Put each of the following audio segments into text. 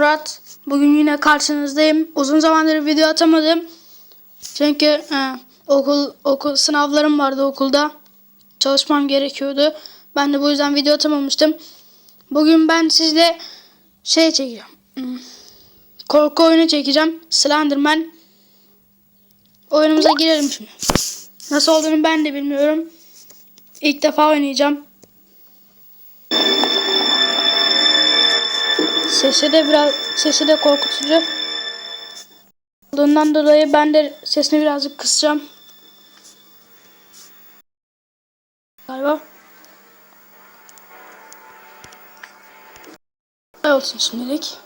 Murat. Bugün yine karşınızdayım. Uzun zamandır video atamadım. Çünkü e, okul okul sınavlarım vardı okulda. Çalışmam gerekiyordu. Ben de bu yüzden video atamamıştım. Bugün ben sizle şey çekeceğim. Hmm, Korku oyunu çekeceğim. Slenderman. Oyunumuza girelim şimdi. Nasıl olduğunu ben de bilmiyorum. İlk defa oynayacağım. Sesi de biraz sesi de korkutucu. Olduğundan dolayı ben de sesini birazcık kısacağım. Galiba. Olsun şimdilik.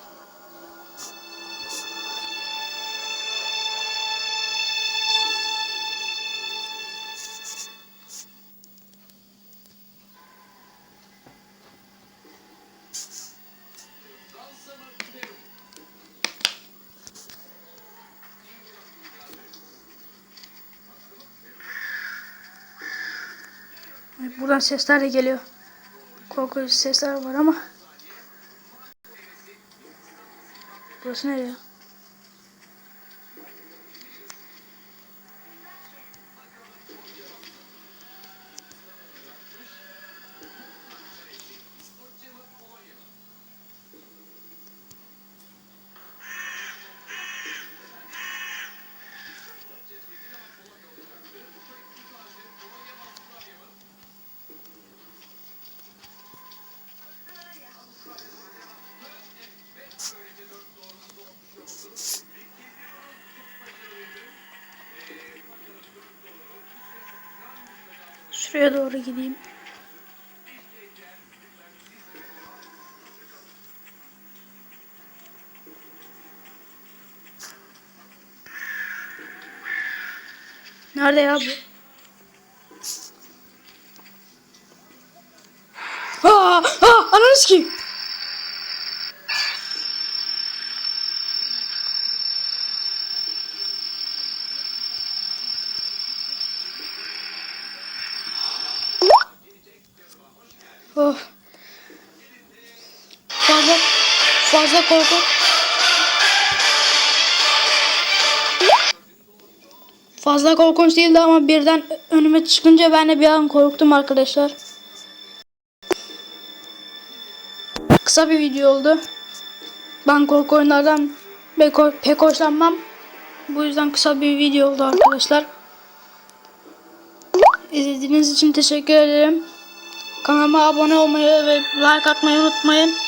Buradan sesler de geliyor. Korkutucu sesler var ama. Burası nereye? Şuraya doğru gideyim. Nerede ya bu? Aa, aa, ananı sikeyim. Of. Fazla fazla korku. Fazla korkunç değildi ama birden önüme çıkınca ben de bir an korktum arkadaşlar. Kısa bir video oldu. Ben korku oyunlardan pek, pek hoşlanmam. Bu yüzden kısa bir video oldu arkadaşlar. İzlediğiniz için teşekkür ederim. Kanalıma abone olmayı ve like atmayı unutmayın.